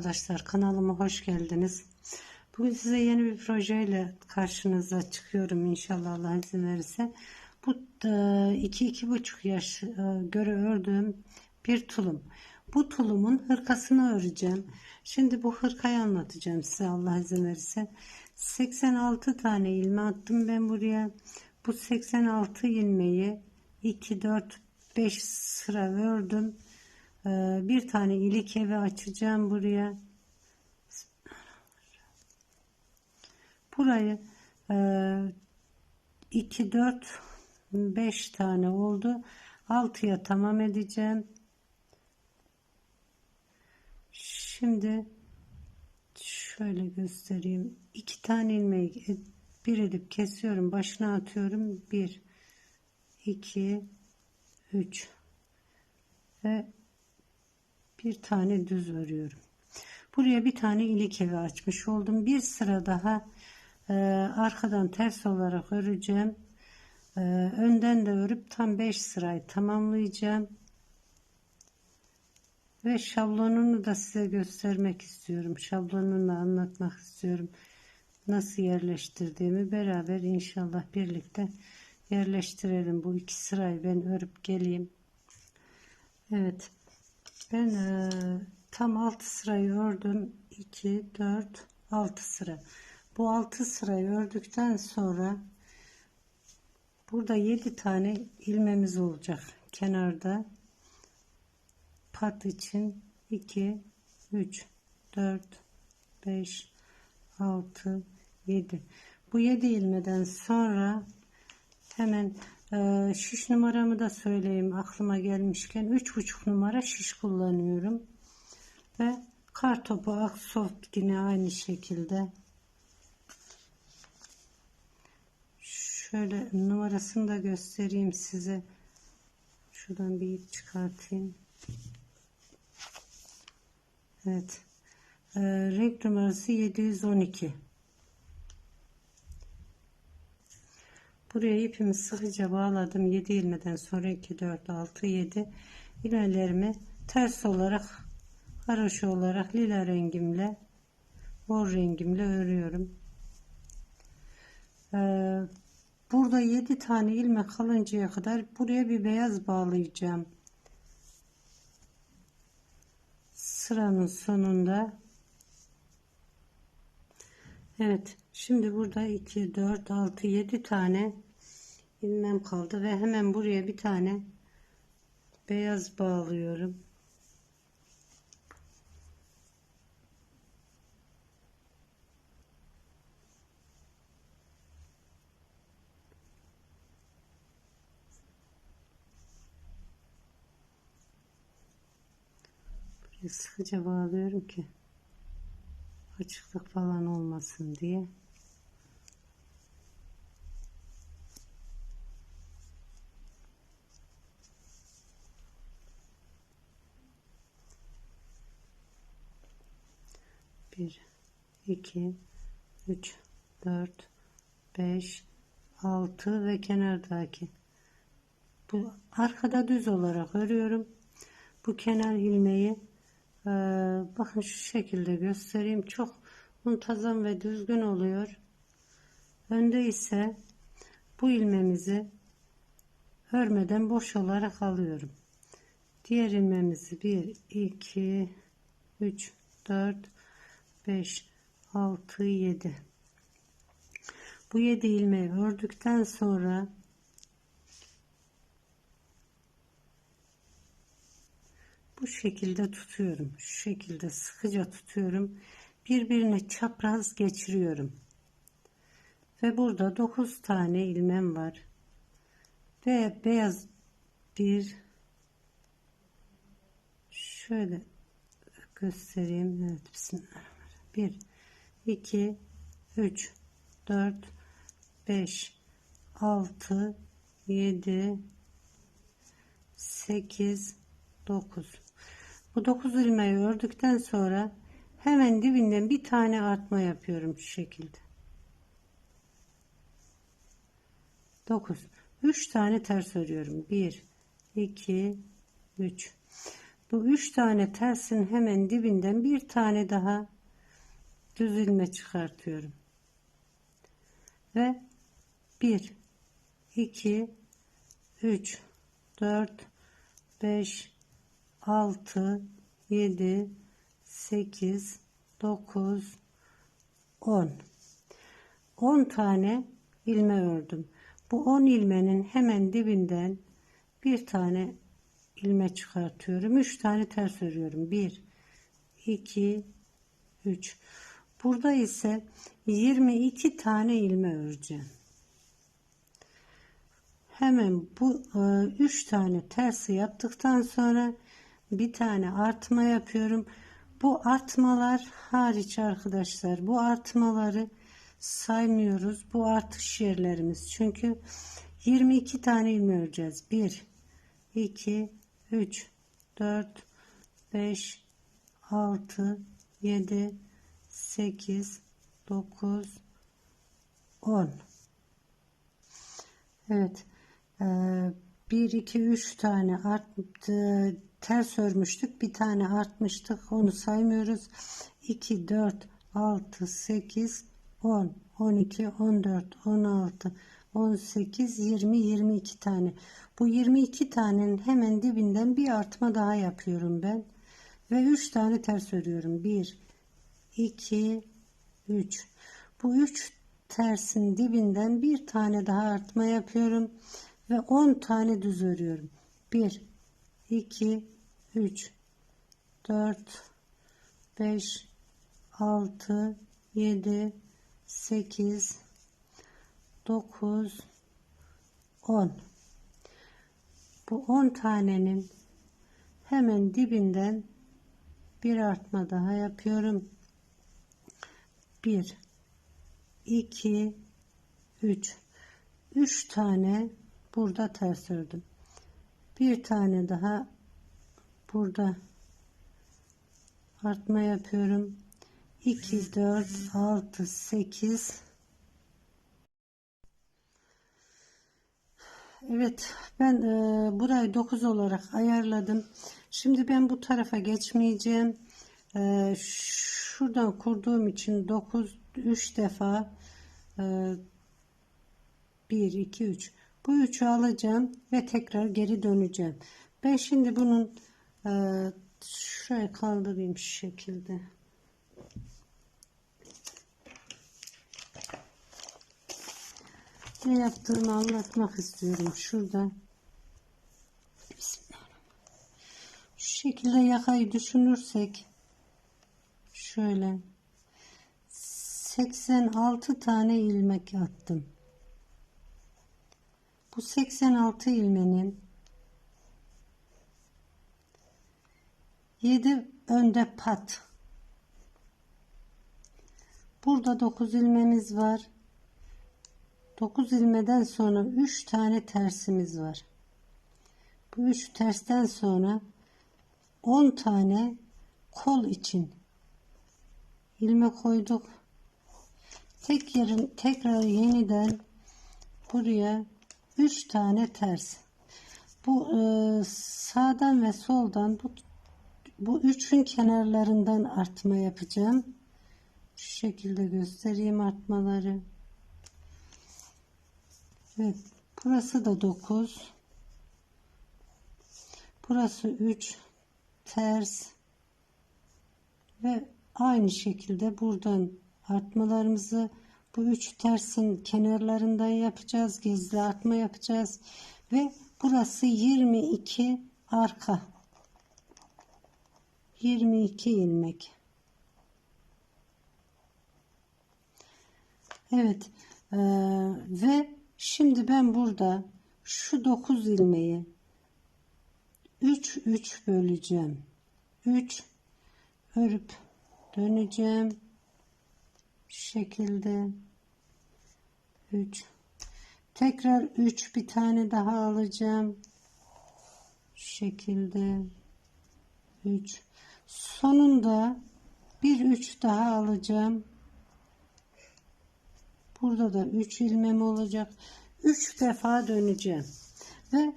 Arkadaşlar kanalıma hoş geldiniz. Bugün size yeni bir projeyle karşınıza çıkıyorum inşallah Allah izin verirse. Bu e, iki iki buçuk yaş e, göre ördüğüm bir tulum. Bu tulumun hırkasını öreceğim. Şimdi bu hırkayı anlatacağım size Allah izin verirse. 86 tane ilme attım ben buraya. Bu 86 ilmeği 2 4 5 sıra ördüm. Ee, bir tane ilik evi açacağım buraya. Burayı 2 4 5 tane oldu. 6'ya tamam edeceğim. Şimdi şöyle göstereyim. İki tane ilmeği bir edip kesiyorum. Başına atıyorum. 1 2 3 ve bir tane düz örüyorum. Buraya bir tane ilik evi açmış oldum. Bir sıra daha e, arkadan ters olarak öreceğim. E, önden de örüp tam 5 sırayı tamamlayacağım. Ve şablonunu da size göstermek istiyorum. Şablonunu anlatmak istiyorum. Nasıl yerleştirdiğimi beraber inşallah birlikte yerleştirelim. Bu iki sırayı ben örüp geleyim. Evet. Ben e, tam 6 sırayı ördüm. 2, 4, 6 sıra. Bu 6 sırayı ördükten sonra burada 7 tane ilmemiz olacak. Kenarda pat için 2, 3, 4, 5, 6, 7. Bu 7 ilmeden sonra hemen ee, şiş numaramı da söyleyeyim aklıma gelmişken. 3,5 numara şiş kullanıyorum. Ve kar topu aksoft yine aynı şekilde. Şöyle numarasını da göstereyim size. Şuradan bir çıkartayım. Evet. Ee, renk numarası 712. Buraya ipimi sıkıca bağladım. 7 ilmeden sonra 2, 4, 6, 7 ilmelerimi ters olarak haroşa olarak lila rengimle mor rengimle örüyorum. Ee, burada 7 tane ilmek kalıncaya kadar buraya bir beyaz bağlayacağım. Sıranın sonunda Evet. Şimdi burada 2, 4, 6, 7 tane ilmem kaldı ve hemen buraya bir tane beyaz bağlıyorum. Buraya sıkıca bağlıyorum ki açıklık falan olmasın diye. Bir, iki, üç, dört, beş, altı ve kenardaki. Bu arkada düz olarak örüyorum. Bu kenar ilmeği ee, bakın şu şekilde göstereyim. Çok muntazam ve düzgün oluyor. Önde ise bu ilmemizi örmeden boş olarak alıyorum. Diğer ilmemizi 1, 2, 3, 4, 5, 6, 7. Bu 7 ilmeği ördükten sonra şekilde tutuyorum. Şu şekilde sıkıca tutuyorum. Birbirine çapraz geçiriyorum. Ve burada 9 tane ilmem var. Ve beyaz bir şöyle göstereyim. Evet bismillahirrahmanirrahim. 1 2 3 4 5 6 7 8 9 bu 9 ilmeği ördükten sonra hemen dibinden bir tane artma yapıyorum şu şekilde. 9 3 tane ters örüyorum. 1 2 3 Bu üç tane tersin hemen dibinden bir tane daha düz ilme çıkartıyorum. Ve 1 2 3 4 5 6 7 8 9 10 10 tane ilme ördüm. Bu 10 ilmenin hemen dibinden bir tane ilme çıkartıyorum. 3 tane ters örüyorum. 1 2 3 Burada ise 22 tane ilme öreceğim. Hemen bu 3 tane tersi yaptıktan sonra bir tane artma yapıyorum. Bu artmalar hariç arkadaşlar. Bu artmaları saymıyoruz. Bu artış yerlerimiz. Çünkü 22 tane ilme öreceğiz. 1 2 3 4 5 6 7 8 9 10 Evet. Ee, 1 2 3 tane arttı ters örmüştük. Bir tane artmıştık. Onu saymıyoruz. 2 4 6 8 10 12 14 16 18 20 22 tane. Bu 22 tanenin hemen dibinden bir artma daha yapıyorum ben. Ve 3 tane ters örüyorum. 1 2 3 bu 3 tersin dibinden bir tane daha artma yapıyorum ve 10 tane düz örüyorum 1 2 3 4 5 6 7 8 9 10 bu 10 tanenin hemen dibinden bir artma daha yapıyorum. 1 2 3 3 tane burada ters ördüm bir tane daha burada artma yapıyorum. 2 4 6 8 Evet ben e, burayı 9 olarak ayarladım. Şimdi ben bu tarafa geçmeyeceğim. E, şuradan kurduğum için 9 3 defa e, 1 2 3 bu üçü alacağım ve tekrar geri döneceğim. Ben şimdi bunun şuraya kaldırayım şu şekilde. Ne yaptığımı anlatmak istiyorum. Şurada. Şu şekilde yakayı düşünürsek şöyle. 86 tane ilmek attım. Bu 86 ilmenin 7 önde pat. Burada 9 ilmemiz var. 9 ilmeden sonra 3 tane tersimiz var. Bu 3 tersten sonra 10 tane kol için ilme koyduk. Tek yerin tekrar yeniden buraya 3 tane ters. Bu e, sağdan ve soldan bu bu üçün kenarlarından artma yapacağım. Şu şekilde göstereyim artmaları. Evet, burası da 9. Burası 3 ters ve aynı şekilde buradan artmalarımızı bu üç tersin kenarlarından yapacağız. Gizli artma yapacağız. Ve burası 22 arka. 22 ilmek. Evet. Ee, ve şimdi ben burada şu 9 ilmeği 3 3 böleceğim. 3 örüp döneceğim. Şu şekilde 3 tekrar 3 bir tane daha alacağım. Şu şekilde 3 sonunda bir 3 daha alacağım. Burada da 3 ilmem olacak. 3 defa döneceğim. Ve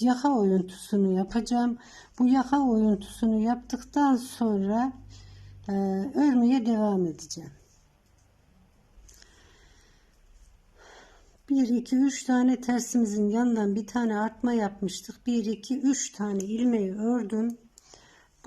yaka oyuntusunu yapacağım. Bu yaka oyuntusunu yaptıktan sonra e, örmeye devam edeceğim. 1 2 3 tane tersimizin yanından bir tane artma yapmıştık. 1 2 3 tane ilmeği ördüm.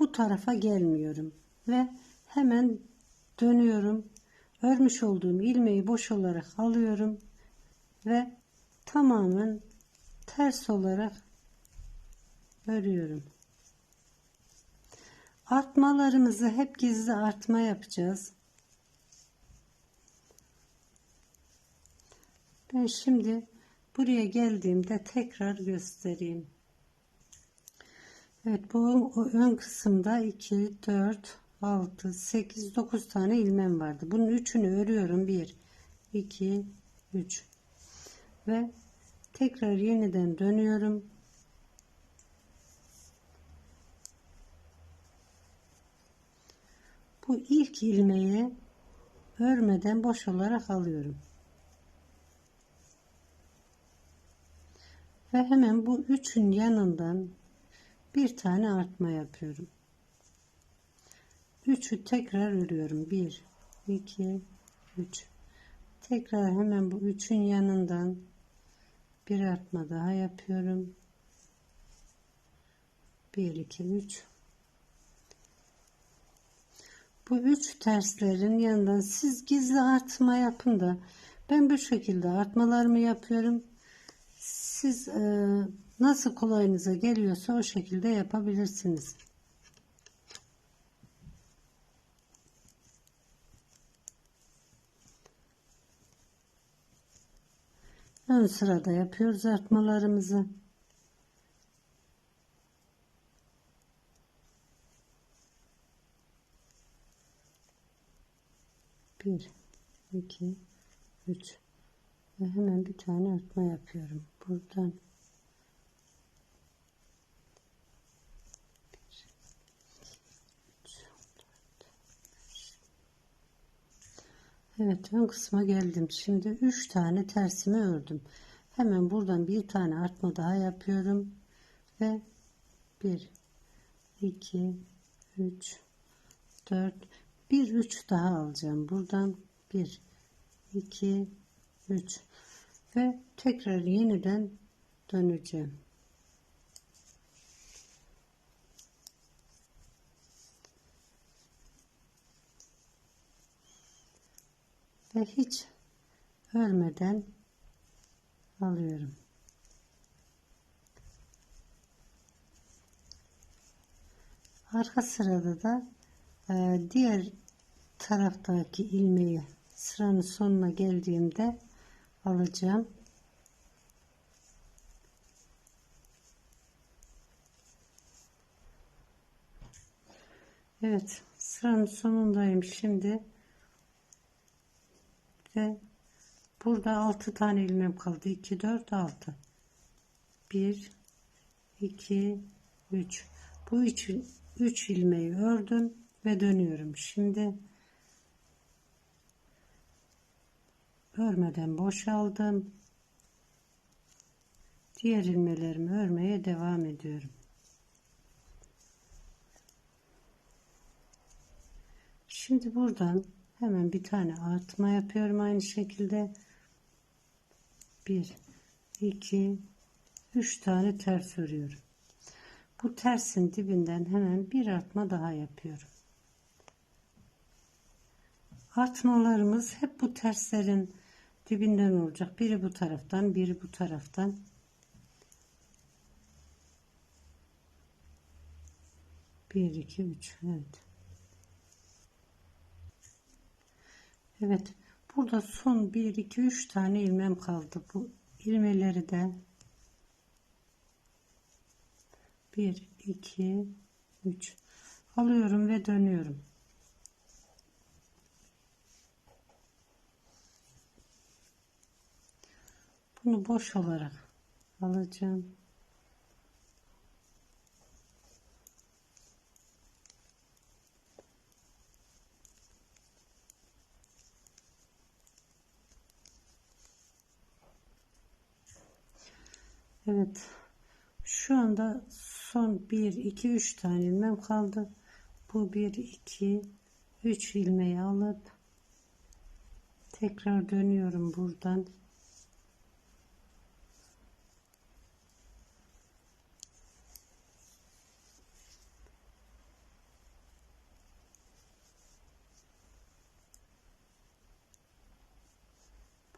Bu tarafa gelmiyorum ve hemen dönüyorum. Örmüş olduğum ilmeği boş olarak alıyorum ve tamamen ters olarak örüyorum. Artmalarımızı hep gizli artma yapacağız. Ben şimdi buraya geldiğimde tekrar göstereyim. Evet bu ön kısımda 2 4 6 8 9 tane ilmem vardı. Bunun üçünü örüyorum. 1 2 3 ve tekrar yeniden dönüyorum. Bu ilk ilmeği örmeden boş olarak alıyorum. Ve hemen bu üçün yanından bir tane artma yapıyorum. Üçü tekrar örüyorum. 1 2 3 tekrar hemen bu üçün yanından bir artma daha yapıyorum. 1 2 3 bu üç terslerin yanından siz gizli artma yapın da ben bu şekilde artmalarımı yapıyorum siz e, nasıl kolayınıza geliyorsa o şekilde yapabilirsiniz. Ön sırada yapıyoruz artmalarımızı. Bir iki üç. Ve hemen bir tane artma yapıyorum. Buradan Evet ön kısma geldim. Şimdi 3 tane tersimi ördüm. Hemen buradan bir tane artma daha yapıyorum. Ve 1 2 3 4 1 3 daha alacağım. Buradan 1 2 3 ve tekrar yeniden döneceğim. Ve hiç örmeden alıyorum. Arka sırada da e, diğer taraftaki ilmeği sıranın sonuna geldiğimde alacağım. Evet sıranın sonundayım şimdi ve burada 6 tane ilmem kaldı. 2 4 6 1 2 3 bu 3 3 ilmeği ördüm ve dönüyorum. Şimdi örmeden boşaldım. Diğer ilmelerimi örmeye devam ediyorum. Şimdi buradan hemen bir tane artma yapıyorum aynı şekilde. 1 2 3 tane ters örüyorum. Bu tersin dibinden hemen bir artma daha yapıyorum. Artmalarımız hep bu terslerin dibinden olacak. Biri bu taraftan biri bu taraftan. Bir iki üç evet Evet. Burada son 1 2 3 tane ilmem kaldı. Bu ilmeleri de 1 2 3 alıyorum ve dönüyorum. Bunu boş olarak alacağım. Evet. Şu anda son 1, 2, 3 tane ilmem kaldı. Bu 1, 2, 3 ilmeği alıp tekrar dönüyorum buradan.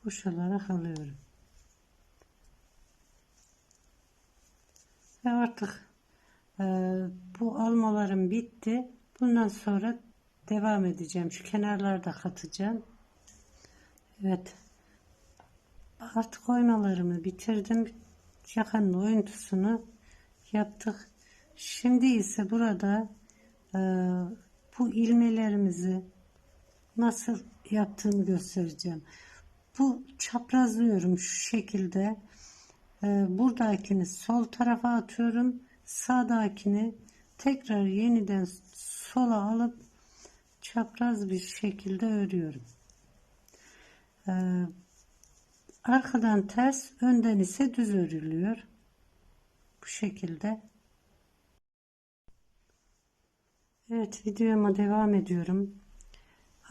boşalarak alıyorum. Ve artık e, bu almalarım bitti. Bundan sonra devam edeceğim. Şu kenarlarda katacağım. Evet. Artık oymalarımı bitirdim. Yakanın oyuntusunu yaptık. Şimdi ise burada e, bu ilmelerimizi nasıl yaptığımı göstereceğim. Bu çaprazlıyorum şu şekilde. Ee, buradakini sol tarafa atıyorum. Sağdakini tekrar yeniden sola alıp çapraz bir şekilde örüyorum. Ee, arkadan ters, önden ise düz örülüyor. Bu şekilde. Evet videoma devam ediyorum.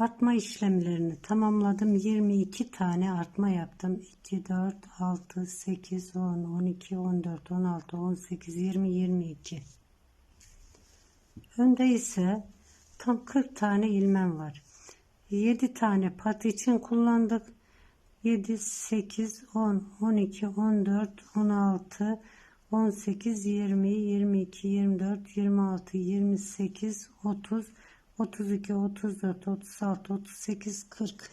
Artma işlemlerini tamamladım. 22 tane artma yaptım. 2, 4, 6, 8, 10, 12, 14, 16, 18, 20, 22. Önde ise tam 40 tane ilmem var. 7 tane pat için kullandık. 7, 8, 10, 12, 14, 16, 18, 20, 22, 24, 26, 28, 30, 32, 34, 36, 38, 40.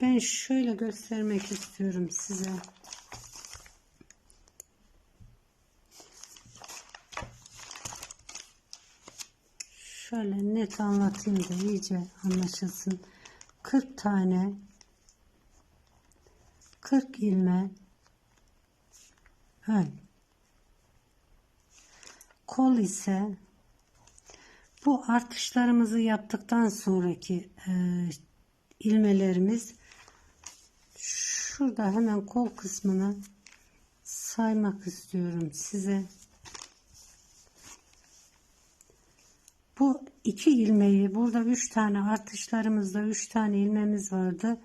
Ben şöyle göstermek istiyorum size. Şöyle net anlatayım da iyice anlaşılsın. 40 tane 40 ilme ön kol ise bu artışlarımızı yaptıktan sonraki e, ilmelerimiz şurada hemen kol kısmını saymak istiyorum size. Bu iki ilmeği burada üç tane artışlarımızda üç tane ilmemiz vardı.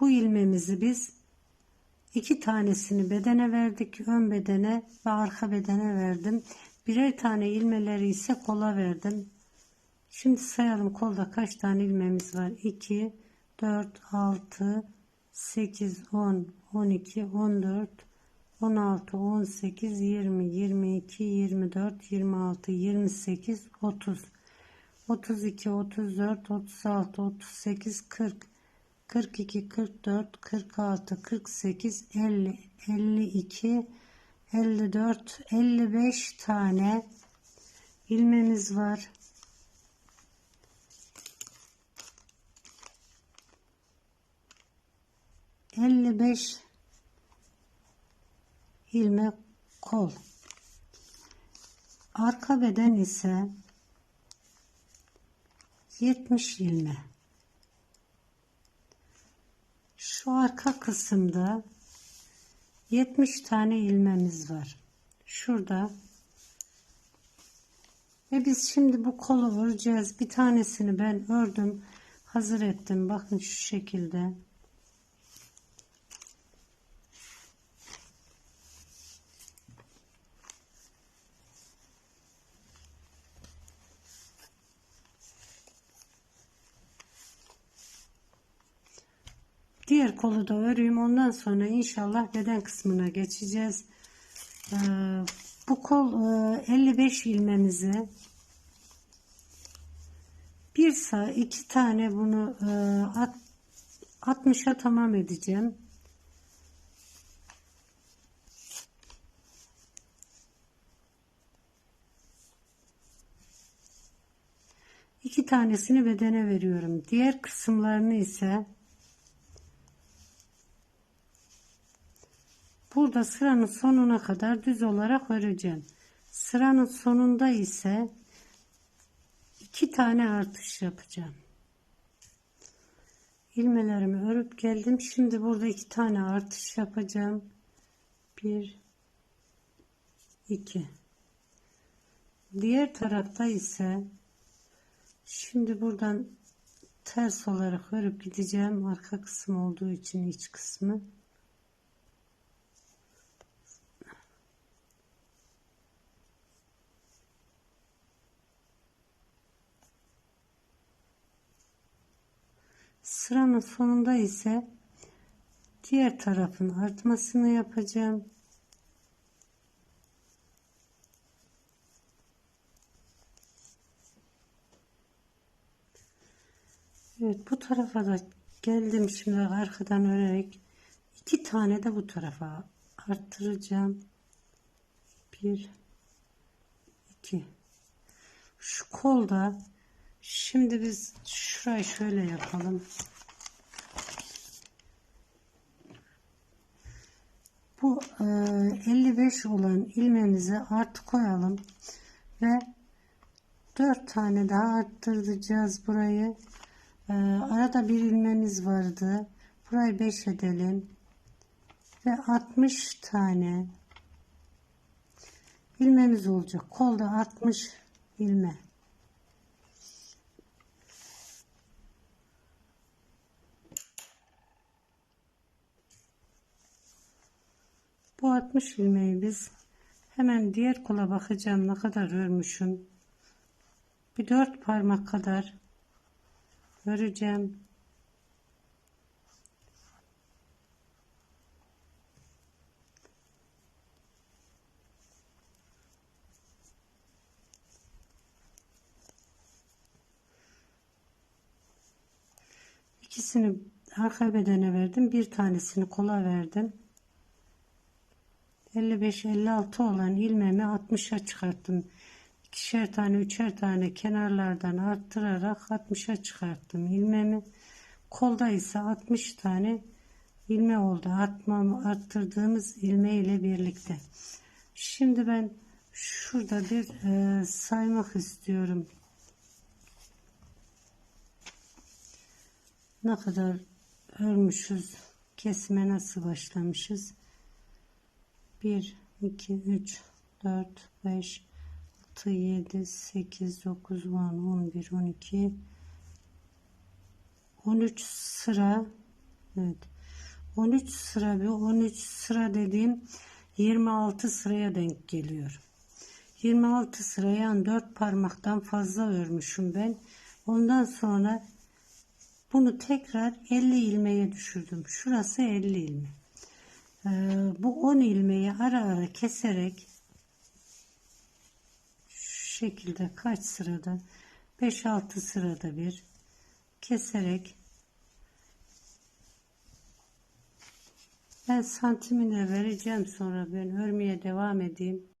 Bu ilmemizi biz iki tanesini bedene verdik. Ön bedene ve arka bedene verdim. Birer tane ilmeleri ise kola verdim. Şimdi sayalım kolda kaç tane ilmemiz var. 2, 4, 6, 8, 10, 12, 14, 16, 18, 20, 22, 24, 26, 28, 30, 32, 34, 36, 38, 40, 42, 44, 46, 48, 50, 52, 54, 55 tane ilmemiz var. 55 ilmek kol. Arka beden ise 70 ilme. Şu arka kısımda 70 tane ilmemiz var. Şurada. Ve biz şimdi bu kolu öreceğiz. Bir tanesini ben ördüm. Hazır ettim. Bakın şu şekilde. Diğer kolu da öreyim. Ondan sonra inşallah beden kısmına geçeceğiz. Ee, bu kol e, 55 ilmemizi bir sağ iki tane bunu e, at, 60'a tamam edeceğim. İki tanesini bedene veriyorum. Diğer kısımlarını ise Burada sıranın sonuna kadar düz olarak öreceğim. Sıranın sonunda ise iki tane artış yapacağım. İlmelerimi örüp geldim. Şimdi burada iki tane artış yapacağım. Bir, 2 diğer tarafta ise şimdi buradan ters olarak örüp gideceğim arka kısım olduğu için iç kısmı sıranın sonunda ise diğer tarafın artmasını yapacağım Evet bu tarafa da geldim şimdi arkadan örerek iki tane de bu tarafa arttıracağım. Bir, iki. Şu kolda şimdi biz şurayı şöyle yapalım. Bu e, 55 olan ilmemizi artı koyalım ve 4 tane daha arttıracağız burayı. Ee, arada bir ilmemiz vardı. Burayı 5 edelim. Ve 60 tane ilmemiz olacak. Kolda 60 ilme. Bu 60 ilmeği biz hemen diğer kola bakacağım ne kadar örmüşüm. Bir dört parmak kadar öreceğim. İkisini arka bedene verdim. Bir tanesini kola verdim. 55-56 olan ilmemi 60'a çıkarttım ikişer tane üçer tane kenarlardan arttırarak 60'a çıkarttım ilmemi. Kolda ise 60 tane ilme oldu. Artmam, arttırdığımız ilme ile birlikte. Şimdi ben şurada bir e, saymak istiyorum. Ne kadar örmüşüz, kesime nasıl başlamışız? 1, 2, 3, 4, 5, 6, 7, 8, 9, 10, 11, 12, 13 sıra. Evet. 13 sıra bir 13 sıra dediğim 26 sıraya denk geliyor. 26 sıraya 4 parmaktan fazla örmüşüm ben. Ondan sonra bunu tekrar 50 ilmeğe düşürdüm. Şurası 50 ilmek. Ee, bu 10 ilmeği ara ara keserek şekilde kaç sırada? 5-6 sırada bir keserek ben santimine vereceğim sonra ben örmeye devam edeyim